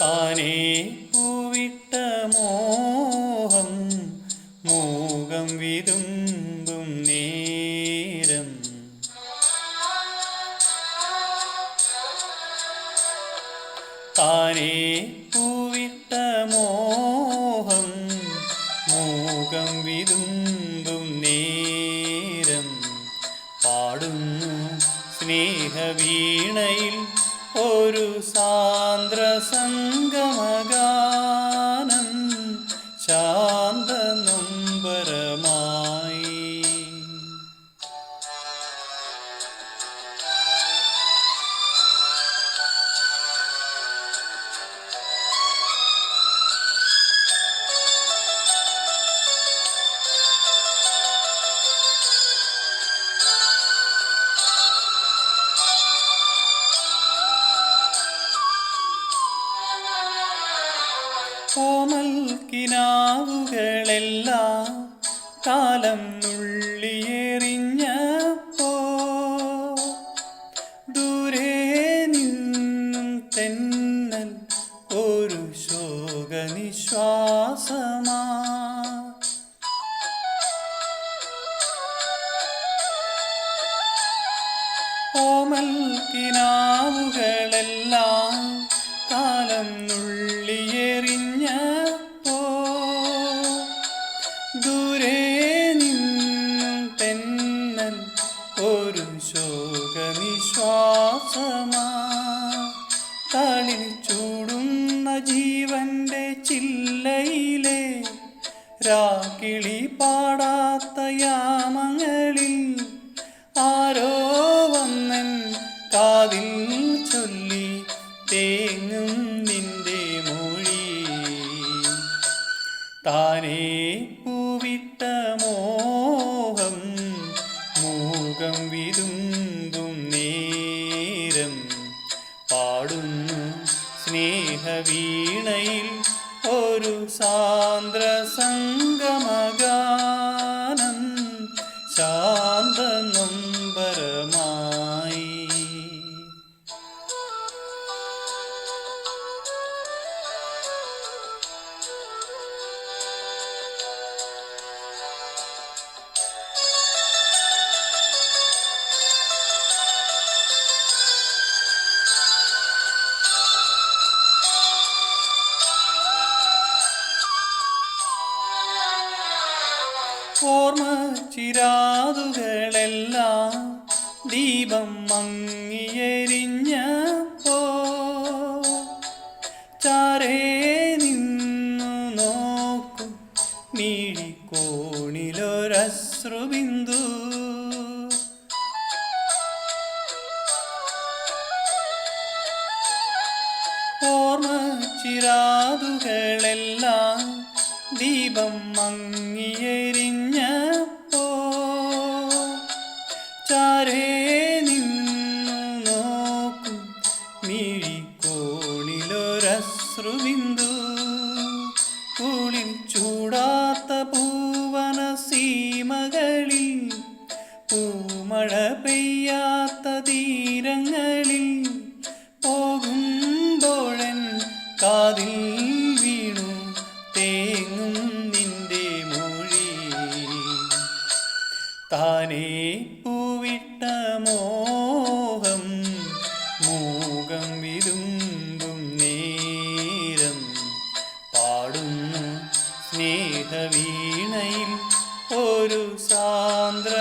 താനേ പൂവിട്ട മോഹം മോഹം വിതുമ്പും നേരം. താനേ പൂവിട്ട മോഹം മോഹം വിതുമ്പും നേരം. പാടുന്നു സ്നേഹവീണയിൽ ഒരു സാന്ദ്ര സംഗമഗാനം ശാന്ത കോമൽ കിനാവുകളെല്ലാം കാലം നുള്ളിയെറിഞ്ഞപ്പോ ദൂരെ നിന്നും തെന്നൽ ഒരു ശോകനിശ്വാസമാ. ഓമൽ കിനാവുകളെല്ലാം കാലം നുള്ളിയെറിഞ്ഞപ്പോ ദൂരെ ഒരു ജീവന്റെ രാക്കിളി പാടാത്ത ചൊല്ലി തേങ്ങും നിന്റെ താനേ പൂവിട്ട മോഹം മൂകം വിതുമ്പും നേരം. പാടുന്നു സ്നേഹവീണയിൽ ഒരു സാന്ദ്ര സംഗമഗാനം ശാന്ത ഓർമ്മ ചിരാതുകളെല്ലാം ദീപം മങ്ങിയെരിഞ്ഞപ്പോ ചാരേ നിന്നു നോക്കും നീഴിക്കോണിലൊരശ്രുബിന്ദു ഓർമ്മ ചിരാതുകളെല്ലാം ദീപം മങ്ങിയെരിഞ്ഞപ്പോ ചാരേ നിന്നു നോക്കും. മിഴിക്കോണിലൊരശ്രുവിന്ദു. കുളിൽ ചൂടാത്ത പൂവന സീമകളിൽ പൂമഴ പെയ്യാത്ത തീരങ്ങളിൽ പോകുമ്പോഴൻ കാതിൽ വീണു തേങ്ങും നിന്റെ മൊഴി താനേ മൂകം വിരുമ്പും നേരം പാടുന്നു സ്നേഹവീണയിൽ ഒരു സാന്ദ്ര